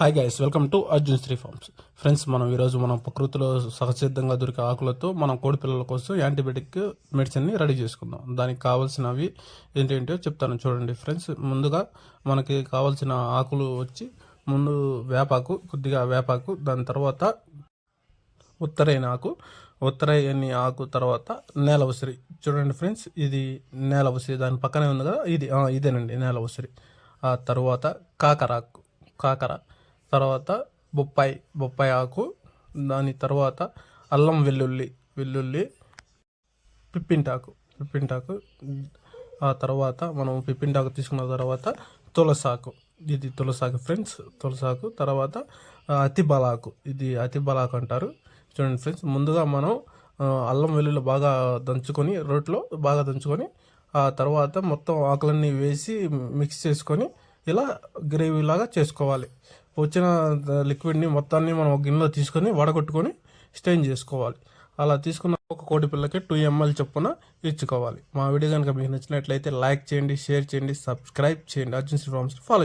Hi guys welcome to Arjun Sri farms friends మనం ఈరోజు మనం ప్రకృతిలో సహసిద్ధంగా దొరికే ఆకులతో మనం కోడి పిల్లల కోసం యాంటీబయాటిక్ మెడిసిన్ని రెడీ చేసుకుందాం. దానికి కావాల్సినవి ఏంటేంటో చెప్తాను చూడండి ఫ్రెండ్స్ ముందుగా మనకి కావాల్సిన ఆకులు వచ్చి ముందు వేపాకు కొద్దిగా వేపాకు దాని తర్వాత ఉత్తరైన ఆకు ఉత్తరైన ఆకు తర్వాత నేల ఉసిరి. చూడండి ఫ్రెండ్స్ ఇది నేల ఉసిరి. దాని పక్కనే ఉంది కదా ఇది ఇదేనండి నేల ఉసిరి. ఆ తర్వాత కాకరాకు కాకర. తర్వాత బొప్పాయి బొప్పాయి ఆకు దాని తర్వాత అల్లం వెల్లుల్లి వెల్లుల్లి పిప్పింటాకు పిప్పింటాకు. ఆ తర్వాత మనం పిప్పింటాకు తీసుకున్న తర్వాత తులసాకు. ఇది తులసాకు ఫ్రెండ్స్ తులసాకు. తర్వాత అతి బలాకు ఇది అతి బలాకు అంటారు. చూడండి ఫ్రెండ్స్ ముందుగా మనం అల్లం వెల్లుల్లి బాగా దంచుకొని రోట్లో బాగా దంచుకొని ఆ తర్వాత మొత్తం ఆకులన్నీ వేసి మిక్స్ చేసుకొని ఇలా గ్రేవీ లాగా చేసుకోవాలి. వచ్చిన లిక్విడ్ని మొత్తాన్ని మనం ఒక గిన్నెలో తీసుకొని వడగొట్టుకొని స్టెయిన్ చేసుకోవాలి. అలా తీసుకున్న ఒక కోటి పిల్లకి టూ ఎంఎల్ చొప్పున ఇచ్చుకోవాలి. మా వీడియో కనుక మీకు నచ్చినట్లయితే లైక్ చేయండి షేర్ చేయండి సబ్స్క్రైబ్ చేయండి. అర్జున్ శ్రీ ఫాలో